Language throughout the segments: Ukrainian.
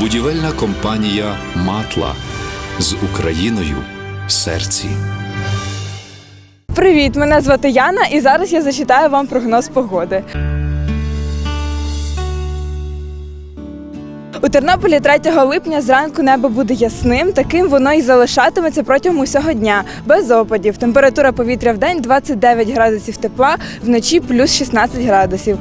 Будівельна компанія Матла з Україною в серці. Привіт, мене звати Яна, і зараз я зачитаю вам прогноз погоди. У Тернополі 3 липня зранку небо буде ясним, таким воно і залишатиметься протягом усього дня, без опадів. Температура повітря в день 29 градусів тепла, вночі плюс 16 градусів.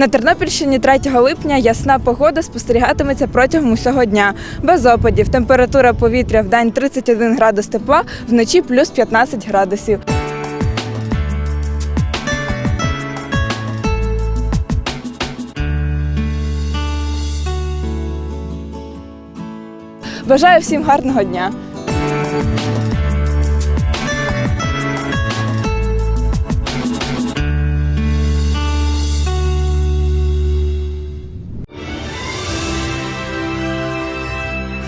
На Тернопільщині 3 липня ясна погода спостерігатиметься протягом усього дня. Без опадів. Температура повітря в день 31 градус тепла, вночі плюс 15 градусів. Бажаю всім гарного дня!